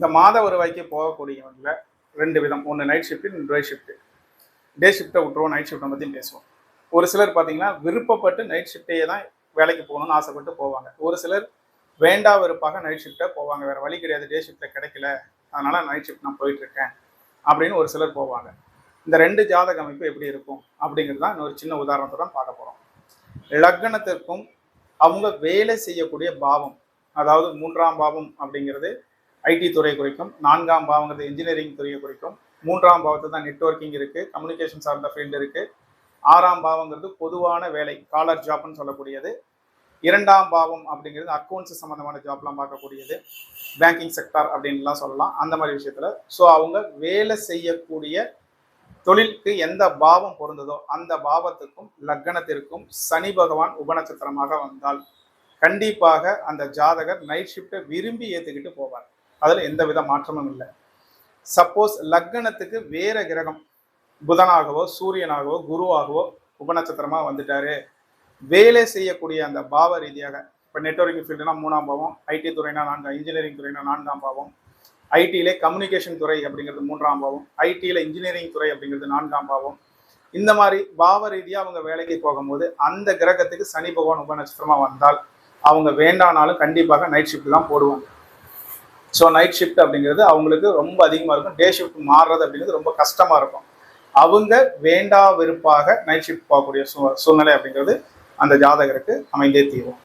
இந்த மாத வருவாய்க்கு போகக்கூடியவங்கள ரெண்டு விதம். ஒன்று நைட் ஷிஃப்ட் இன்னும் டே ஷிஃப்ட் டே ஷிஃப்ட்டை விட்டுருவோம் நைட் ஷிஃப்ட்டை பற்றி பேசுவோம். ஒரு சிலர் பார்த்தீங்கன்னா விருப்பப்பட்டு நைட் ஷிஃப்ட்டையே தான் வேலைக்கு போகணும்னு ஆசைப்பட்டு போவாங்க. ஒரு சிலர் வேண்டா வெறுப்பாக நைட் ஷிஃப்ட்டை போவாங்க. வேறு வழி கிடையாது டே ஷிஃப்ட்டில் கிடைக்கல. அதனால் நைட் ஷிஃப்ட் நான் போயிட்டுருக்கேன் அப்படின்னு ஒரு சிலர் போவாங்க. இந்த ரெண்டு ஜாதக அமைப்பு எப்படி இருக்கும் அப்படிங்கிறது தான் ஒரு சின்ன உதாரணத்துடன் பார்க்க போகிறோம் லக்னத்திற்கும் அவங்க வேலை செய்யக்கூடிய பாவம் அதாவது மூன்றாம் பாவம் அப்படிங்கிறது ஐடி துறை குறிக்கும் நான்காம் பாவங்கிறது இன்ஜினியரிங் துறையை குறிக்கும் மூன்றாம் பாவத்தில் தான் நெட்வொர்க்கிங் இருக்குது கம்யூனிகேஷன் சார்ந்த ஃபீல்டு இருக்குது ஆறாம் பாவங்கிறது பொதுவான வேலை காலர் ஜாப்னு சொல்லக்கூடியது. இரண்டாம் பாவம் அப்படிங்கிறது அக்கௌண்ட்ஸ் சம்மந்தமான ஜாப்லாம் பார்க்கக்கூடியது. பேங்கிங் செக்டார் அப்படின்லாம் சொல்லலாம். அந்த மாதிரி விஷயத்தில். ஸோ அவங்க வேலை செய்யக்கூடிய தொழிலுக்கு எந்த பாவம் பொருந்ததோ அந்த பாவத்துக்கும் லக்னத்திற்கும் சனி பகவான் உபநட்சத்திரமாக வந்தால் கண்டிப்பாக அந்த ஜாதகர் நைட் ஷிஃப்ட்டை விரும்பி ஏற்றுக்கிட்டு போவார். அதில் எந்த வித மாற்றமும் இல்லை. சப்போஸ் லக்னத்துக்கு வேற கிரகம் புதனாகவோ சூரியனாகவோ குருவாகவோ உபநட்சத்திரமாக வந்துட்டாரு. வேலை செய்யக்கூடிய அந்த பாவ ரீதியாக இப்போ நெட்ஒர்க்கிங் ஃபீல்டுனா மூணாம் பாவம் ஐடி துறைனா நான்காம் இன்ஜினியரிங் துறைனா நான்காம் பாவம். ஐடியிலே கம்யூனிகேஷன் துறை அப்படிங்கிறது மூன்றாம் பாவம். ஐடியில் இன்ஜினியரிங் துறை அப்படிங்கிறது நான்காம் பாவம். இந்த மாதிரி பாவ ரீதியாக அவங்க வேலைக்கு போகும்போது அந்த கிரகத்துக்கு சனி பகவான் உபநட்சத்திரமாக வந்தால் அவங்க வேண்டானாலும் கண்டிப்பாக நைட் ஷிஃப்ட் தான் போடுவாங்க. ஸோ நைட் ஷிஃப்ட் அப்படிங்கிறது அவங்களுக்கு ரொம்ப அதிகமாக இருக்கும். டே ஷிஃப்ட் மாறுறது அப்படிங்கிறது ரொம்ப கஷ்டமாக இருக்கும். அவங்க வேண்டா வெறுப்பாக நைட் ஷிஃப்ட் போகக்கூடிய சூ சூழ்நிலை அப்படிங்கிறது அந்த ஜாதகருக்கு அமைந்தே தீரும்.